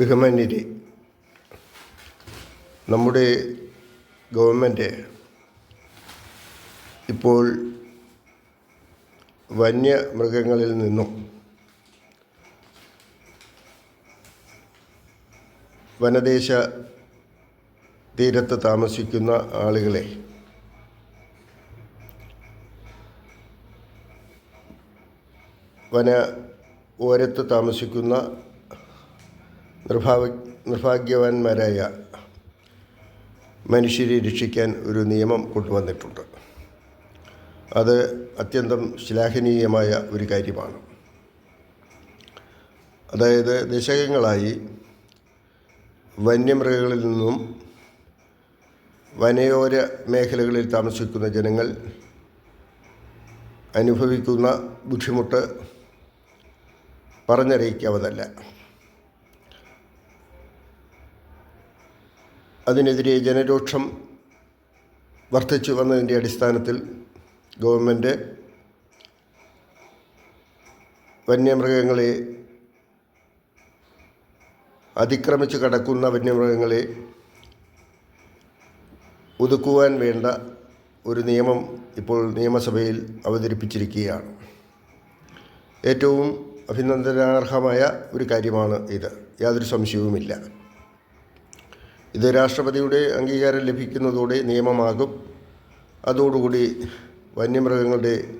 ബഹുമാന്യരെ നമ്മുടെ ഗവൺമെന്റ് ഇപ്പോൾ വന്യമൃഗങ്ങളിൽ നിന്നും വനദേശ തീരത്ത് താമസിക്കുന്ന ആളുകളെ വന ഓരത്ത് താമസിക്കുന്ന നിർഭാവ നിർഭാഗ്യവാന്മാരായ മനുഷ്യരെ രക്ഷിക്കാൻ ഒരു നിയമം കൊണ്ടുവന്നിട്ടുണ്ട്. അത് അത്യന്തം ശ്ലാഘനീയമായ ഒരു കാര്യമാണ്. അതായത് ദശകങ്ങളായി വന്യമൃഗങ്ങളിൽ നിന്നും വനയോര മേഖലകളിൽ താമസിക്കുന്ന ജനങ്ങൾ അനുഭവിക്കുന്ന ബുദ്ധിമുട്ട് പറഞ്ഞറിയിക്കാവതല്ല അതിനെതിരെ ജനരോക്ഷം വർദ്ധിച്ചു വന്നതിന്റെ അടിസ്ഥാനത്തിൽ ഗവൺമെന്റ് വന്യമൃഗങ്ങളെ അതിക്രമിച്ച് കടക്കുന്ന വന്യമൃഗങ്ങളെ ഒതുക്കുവാൻ വേണ്ട ഒരു നിയമം ഇപ്പോൾ നിയമസഭയിൽ അവതരിപ്പിച്ചിരിക്കുകയാണ്. ഏറ്റവും അഭിനന്ദനാർഹമായ ഒരു കാര്യമാണ് ഇത്. യാതൊരു സംശയവുമില്ല. ഇത് രാഷ്ട്രപതിയുടെ അംഗീകാരം ലഭിക്കുന്നതോടെ നിയമമാകും. അതോടുകൂടി വന്യമൃഗങ്ങളുടെ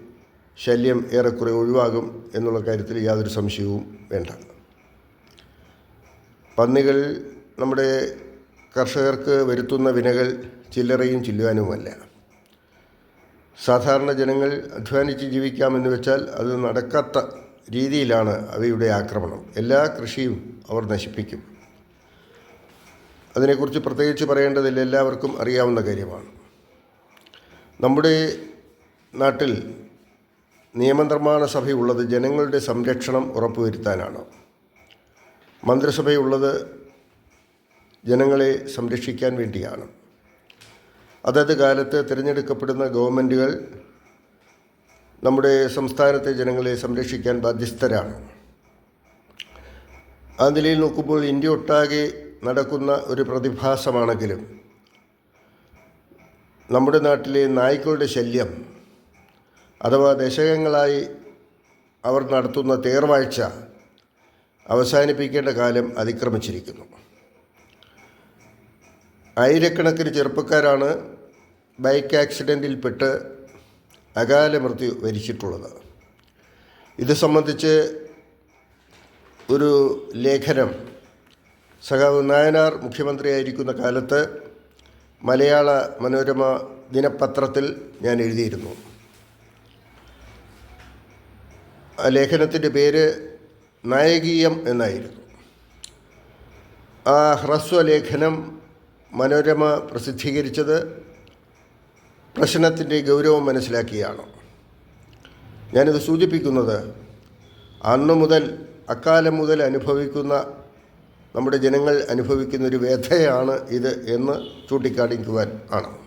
ശല്യം ഏറെക്കുറെ ഒഴിവാകും എന്നുള്ള കാര്യത്തിൽ യാതൊരു സംശയവും വേണ്ട. പന്നികൾ നമ്മുടെ കർഷകർക്ക് വരുത്തുന്ന വിനകൾ ചില്ലറയും ചില്ലുവാനുമല്ല. സാധാരണ ജനങ്ങൾ അധ്വാനിച്ച് ജീവിക്കാമെന്ന് വെച്ചാൽ അത് നടക്കാത്ത രീതിയിലാണ് അവയുടെ ആക്രമണം. എല്ലാ കൃഷിയും അവർ നശിപ്പിക്കും. അതിനെക്കുറിച്ച് പ്രത്യേകിച്ച് പറയേണ്ടതില്ല. എല്ലാവർക്കും അറിയാവുന്ന കാര്യമാണ്. നമ്മുടെ നാട്ടിൽ നിയമനിർമ്മാണ സഭയുള്ളത് ജനങ്ങളുടെ സംരക്ഷണം ഉറപ്പുവരുത്താനാണ്. മന്ത്രിസഭയുള്ളത് ജനങ്ങളെ സംരക്ഷിക്കാൻ വേണ്ടിയാണ്. അതത് കാലത്ത് തിരഞ്ഞെടുക്കപ്പെടുന്ന ഗവൺമെന്റുകൾ നമ്മുടെ സംസ്ഥാനത്തെ ജനങ്ങളെ സംരക്ഷിക്കാൻ ബാധ്യസ്ഥരാണ്. ആ നിലയിൽ നോക്കുമ്പോൾ ഇന്ത്യ ഒട്ടാകെ നടക്കുന്ന ഒരു പ്രതിഭാസമാണെങ്കിലും നമ്മുടെ നാട്ടിലെ നായ്ക്കളുടെ ശല്യം അഥവാ ദശകങ്ങളായി അവർ നടത്തുന്ന തേർവാഴ്ച അവസാനിപ്പിക്കേണ്ട കാലം അതിക്രമിച്ചിരിക്കുന്നു. ആയിരക്കണക്കിന് ചെറുപ്പക്കാരാണ് ബൈക്ക് ആക്സിഡന്റിൽപ്പെട്ട് അകാല മൃത്യു വരിച്ചിട്ടുള്ളത്. ഇത് സംബന്ധിച്ച് ഒരു ലേഖനം സഖാവ് നായനാർ മുഖ്യമന്ത്രിയായിരിക്കുന്ന കാലത്ത് മലയാള മനോരമ ദിനപത്രത്തിൽ ഞാൻ എഴുതിയിരുന്നു. ആ ലേഖനത്തിന്റെ പേര് നായകീയം എന്നായിരുന്നു. ആ ഹ്രസ്വലേഖനം മനോരമ പ്രസിദ്ധീകരിച്ചത് പ്രശ്നത്തിന്റെ ഗൗരവം മനസ്സിലാക്കിയാണ്. ഞാനിത് സൂചിപ്പിക്കുന്നത് അന്നു മുതൽ അക്കാലം മുതൽ അനുഭവിക്കുന്ന നമ്മുടെ ജനങ്ങൾ അനുഭവിക്കുന്ന ഒരു വ്യഥയാണ് ഇത് എന്ന് ചൂണ്ടിക്കാണിക്കുവാൻ ആണ്.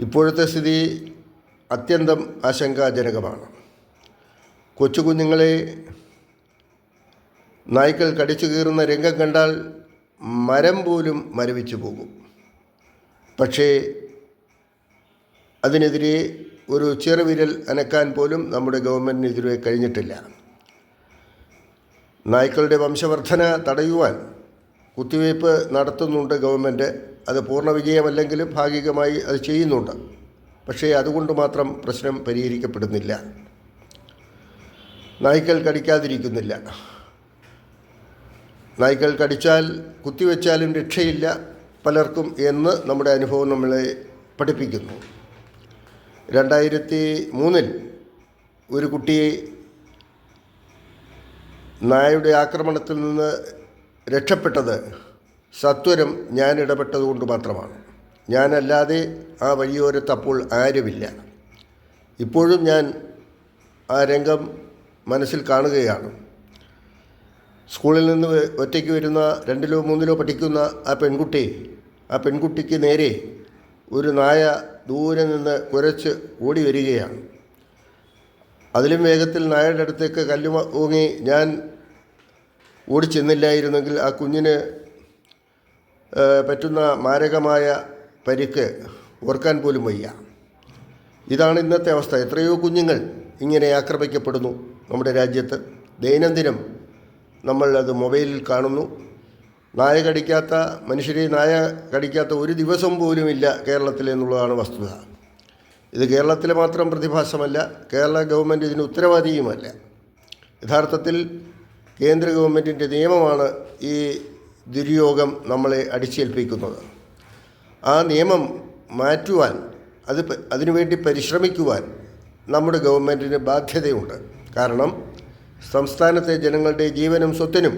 ഇപ്പോഴത്തെ സ്ഥിതി അത്യന്തം ആശങ്കാജനകമാണ്. കൊച്ചു കുഞ്ഞുങ്ങളെ നായ്ക്കൾ കടിച്ചു കീറുന്ന രംഗം കണ്ടാൽ മരം പോലും മരവിച്ചു പോകും. പക്ഷേ അതിനെതിരെ ഒരു ചെറുവിരൽ അനക്കാൻ പോലും നമ്മുടെ ഗവൺമെന്റിനെതിരെ കഴിഞ്ഞിട്ടില്ല. നായ്ക്കളുടെ വംശവർധന തടയുവാൻ കുത്തിവയ്പ്പ് നടത്തുന്നുണ്ട് ഗവൺമെന്റ്. അത് പൂർണ വിജയമല്ലെങ്കിലും ഭാഗികമായി അത് ചെയ്യുന്നുണ്ട്. പക്ഷേ അതുകൊണ്ട് മാത്രം പ്രശ്നം പരിഹരിക്കപ്പെടുന്നില്ല. നായ്ക്കൾ കടിക്കാതിരിക്കുന്നില്ല. നായ്ക്കൾ കടിച്ചാൽ കുത്തിവെച്ചാലും രക്ഷയില്ല പലർക്കും എന്ന് നമ്മുടെ അനുഭവം നമ്മളെ പഠിപ്പിക്കുന്നു. രണ്ടായിരത്തി മൂന്നിൽ ഒരു കുട്ടിയെ നായയുടെ ആക്രമണത്തിൽ നിന്ന് രക്ഷപ്പെട്ടത് സത്വരം ഞാൻ ഇടപെട്ടതുകൊണ്ട് മാത്രമാണ്. ഞാനല്ലാതെ ആ വഴിയോരത്ത് അപ്പോൾ ആരുമില്ല. ഇപ്പോഴും ഞാൻ ആ രംഗം മനസ്സിൽ കാണുകയാണ്. സ്കൂളിൽ നിന്ന് ഒറ്റയ്ക്ക് വരുന്ന രണ്ടിലോ മൂന്നിലോ പഠിക്കുന്ന ആ പെൺകുട്ടി ആ പെൺകുട്ടിക്ക് നേരെ ഒരു നായ ദൂരെ നിന്ന് കുരച്ച് ഓടി വരികയാണ്. അതിലും വേഗത്തിൽ നായയുടെ അടുത്തേക്ക് കല്ല് ഊങ്ങി ഞാൻ ഓടി ഓടിച്ചെന്നില്ലായിരുന്നെങ്കിൽ ആ കുഞ്ഞിന് പറ്റുന്ന മാരകമായ പരിക്ക് ഓർക്കാൻ പോലും വയ്യ. ഇതാണ് ഇന്നത്തെ അവസ്ഥ. എത്രയോ കുഞ്ഞുങ്ങൾ ഇങ്ങനെ ആക്രമിക്കപ്പെടുന്നു നമ്മുടെ രാജ്യത്ത്. ദൈനംദിനം നമ്മൾ അത് മൊബൈലിൽ കാണുന്നു. നായ കടിക്കാത്ത മനുഷ്യരെ നായ കടിക്കാത്ത ഒരു ദിവസം പോലുമില്ല കേരളത്തിൽ എന്നുള്ളതാണ് വസ്തുത. ഇത് കേരളത്തിലെ മാത്രം പ്രതിഭാസമല്ല കേരള ഗവൺമെന്റ് ഇതിന് ഉത്തരവാദിയുമല്ല. യഥാർത്ഥത്തിൽ കേന്ദ്ര ഗവൺമെന്റിന്റെ നിയമമാണ് ഈ ദുര്യോഗം നമ്മളെ അടിച്ചേൽപ്പിക്കുന്നത്. ആ നിയമം മാറ്റുവാൻ അത് അതിനുവേണ്ടി പരിശ്രമിക്കുവാൻ നമ്മുടെ ഗവൺമെന്റിന് ബാധ്യതയുണ്ട്. കാരണം സംസ്ഥാനത്തെ ജനങ്ങളുടെ ജീവനും സ്വത്തിനും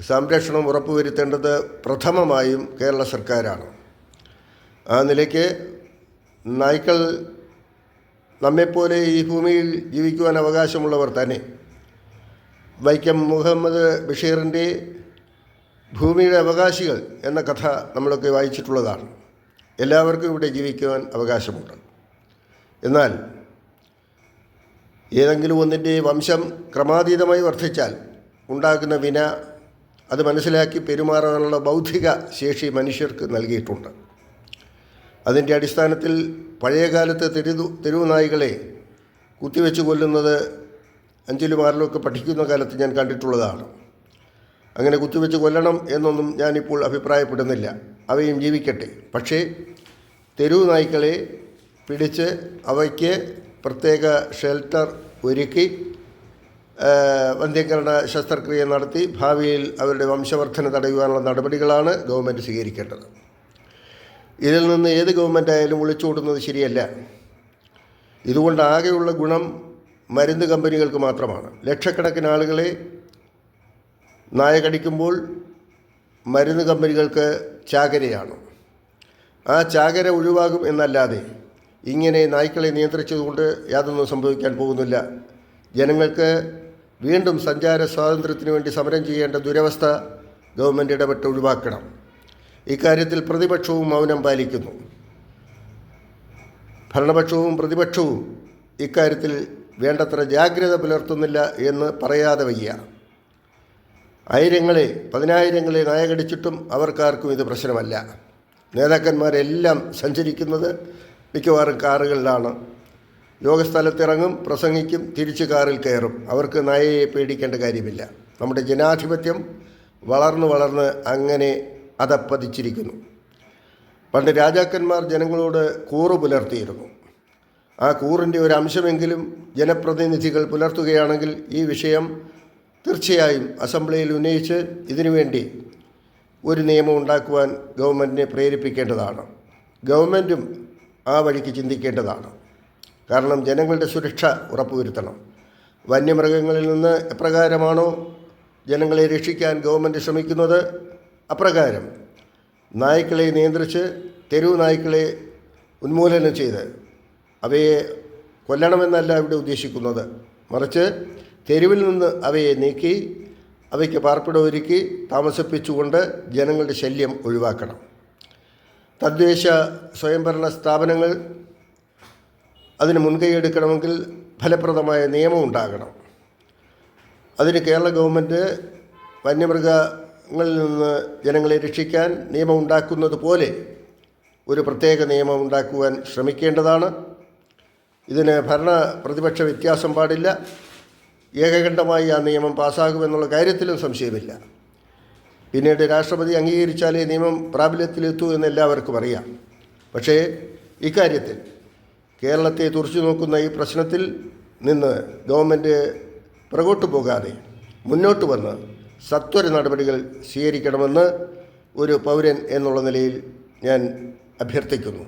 സംരക്ഷണം ഉറപ്പുവരുത്തേണ്ടത് പ്രഥമമായും കേരള സർക്കാരാണ്. ആ നിലയ്ക്ക് നായ്ക്കൾ നമ്മെപ്പോലെ ഈ ഭൂമിയിൽ ജീവിക്കുവാൻ അവകാശമുള്ളവർ തന്നെ. വൈക്കം മുഹമ്മദ് ബഷീറിന്റെ ഭൂമിയുടെ അവകാശികൾ എന്ന കഥ നമ്മളൊക്കെ വായിച്ചിട്ടുള്ളതാണ്. എല്ലാവർക്കും ഇവിടെ ജീവിക്കുവാൻ അവകാശമുണ്ട്. എന്നാൽ ഏതെങ്കിലും ഒന്നിന്റെ വംശം ക്രമാതീതമായി വർദ്ധിച്ചാൽ ഉണ്ടാകുന്ന വിന അത് മനസ്സിലാക്കി പെരുമാറാനുള്ള ബൗദ്ധിക ശേഷി മനുഷ്യർക്ക് നൽകിയിട്ടുണ്ട്. അതിന്റെ അടിസ്ഥാനത്തിൽ പഴയകാലത്ത് തെരുതു തെരുവുനായികളെ കുത്തിവെച്ച് കൊല്ലുന്നത് അഞ്ചിലും ആറിലും പഠിക്കുന്ന കാലത്ത് ഞാൻ കണ്ടിട്ടുള്ളതാണ്. അങ്ങനെ കുത്തിവെച്ച് കൊല്ലണം എന്നൊന്നും ഞാനിപ്പോൾ അഭിപ്രായപ്പെടുന്നില്ല. അവയും ജീവിക്കട്ടെ. പക്ഷേ തെരുവ് നായ്ക്കളെ പിടിച്ച് അവയ്ക്ക് പ്രത്യേക ഷെൽട്ടർ ഒരുക്കി വന്ധ്യകരണ ശസ്ത്രക്രിയ നടത്തി ഭാവിയിൽ അവരുടെ വംശവർദ്ധന തടയുവാനുള്ള നടപടികളാണ് ഗവൺമെന്റ് സ്വീകരിക്കേണ്ടത്. ഇതിൽ നിന്ന് ഏത് ഗവൺമെന്റായാലും ഒളിച്ചോടുന്നത് ശരിയല്ല. ഇതുകൊണ്ട് ആകെയുള്ള ഗുണം മരുന്ന് കമ്പനികൾക്ക് മാത്രമാണ്. ലക്ഷക്കണക്കിന് ആളുകളെ നായകടിക്കുമ്പോൾ മരുന്ന് കമ്പനികൾക്ക് ചാകരയാണ്. ആ ചാകര ഒഴിവാകും എന്നല്ലാതെ ഇങ്ങനെ നായ്ക്കളെ നിയന്ത്രിച്ചതുകൊണ്ട് യാതൊന്നും സംഭവിക്കാൻ പോകുന്നില്ല. ജനങ്ങൾക്ക് വീണ്ടും സഞ്ചാര സ്വാതന്ത്ര്യത്തിന് വേണ്ടി സമരം ചെയ്യേണ്ട ദുരവസ്ഥ ഗവൺമെന്റ് ഇടപെട്ട് ഒഴിവാക്കണം. ഇക്കാര്യത്തിൽ പ്രതിപക്ഷവും മൗനം പാലിക്കുന്നു. ഭരണപക്ഷവും പ്രതിപക്ഷവും ഇക്കാര്യത്തിൽ വേണ്ടത്ര ജാഗ്രത പുലർത്തുന്നില്ല എന്ന് പറയാതെ വയ്യ. ആയിരങ്ങളെ പതിനായിരങ്ങളെ നായകടിച്ചിട്ടും അവർക്കാർക്കും ഇത് പ്രശ്നമല്ല. നേതാക്കന്മാരെല്ലാം സഞ്ചരിക്കുന്നത് മിക്കവാറും കാറുകളിലാണ്. യോഗസ്ഥലത്തിറങ്ങും പ്രസംഗിക്കും തിരിച്ച് കാറിൽ കയറും. അവർക്ക് നായയെ പേടിക്കേണ്ട കാര്യമില്ല. നമ്മുടെ ജനാധിപത്യം വളർന്നു വളർന്ന് അങ്ങനെ അതപ്പതിച്ചിരിക്കുന്നു. പണ്ട് രാജാക്കന്മാർ ജനങ്ങളോട് കൂറ് പുലർത്തിയിരുന്നു. ആ കൂറിന്റെ ഒരു അംശമെങ്കിലും ജനപ്രതിനിധികൾ പുലർത്തുകയാണെങ്കിൽ ഈ വിഷയം തീർച്ചയായും അസംബ്ലിയിൽ ഉന്നയിച്ച് ഇതിനുവേണ്ടി ഒരു നിയമം ഉണ്ടാക്കുവാൻ ഗവൺമെന്റിനെ പ്രേരിപ്പിക്കേണ്ടതാണ്. ഗവൺമെന്റും ആ വഴിക്ക് ചിന്തിക്കേണ്ടതാണ്. കാരണം ജനങ്ങളുടെ സുരക്ഷ ഉറപ്പുവരുത്തണം. വന്യമൃഗങ്ങളിൽ നിന്ന് എപ്രകാരമാണോ ജനങ്ങളെ രക്ഷിക്കാൻ ഗവൺമെന്റ് ശ്രമിക്കുന്നത്? അപ്രകാരം നായ്ക്കളെ നിയന്ത്രിച്ച് തെരുവ് നായ്ക്കളെ ഉന്മൂലനം ചെയ്ത് അവയെ കൊല്ലണമെന്നല്ല ഇവിടെ ഉദ്ദേശിക്കുന്നത്. മറിച്ച് തെരുവിൽ നിന്ന് അവയെ നീക്കി അവയ്ക്ക് പാർപ്പിടം ഒരുക്കി താമസിപ്പിച്ചുകൊണ്ട് ജനങ്ങളുടെ ശല്യം ഒഴിവാക്കണം. തദ്ദേശ സ്വയംഭരണ സ്ഥാപനങ്ങൾ അതിന് മുൻകൈയെടുക്കണമെങ്കിൽ ഫലപ്രദമായ നിയമം ഉണ്ടാകണം. അതിന് കേരള ഗവൺമെന്റ് വന്യമൃഗങ്ങളിൽ നിന്ന് ജനങ്ങളെ രക്ഷിക്കാൻ നിയമം ഉണ്ടാക്കുന്നത് പോലെ ഒരു പ്രത്യേക നിയമം ഉണ്ടാക്കുവാൻ ശ്രമിക്കേണ്ടതാണ്. ഇതിന് ഭരണ പ്രതിപക്ഷ വ്യത്യാസം പാടില്ല. ഏകകണ്ഠമായി ആ നിയമം പാസ്സാകുമെന്നുള്ള കാര്യത്തിലും സംശയമില്ല. പിന്നീട് രാഷ്ട്രപതി അംഗീകരിച്ചാലേ നിയമം പ്രാബല്യത്തിലെത്തൂ എന്ന് എല്ലാവർക്കും അറിയാം. പക്ഷേ ഇക്കാര്യത്തിൽ കേരളത്തെ തുറച്ചു നോക്കുന്ന ഈ പ്രശ്നത്തിൽ നിന്ന് ഗവൺമെന്റ് പുറകോട്ട് പോകാതെ മുന്നോട്ട് വന്ന് സത്വര നടപടികൾ സ്വീകരിക്കണമെന്ന് ഒരു പൗരൻ എന്നുള്ള നിലയിൽ ഞാൻ അഭ്യർത്ഥിക്കുന്നു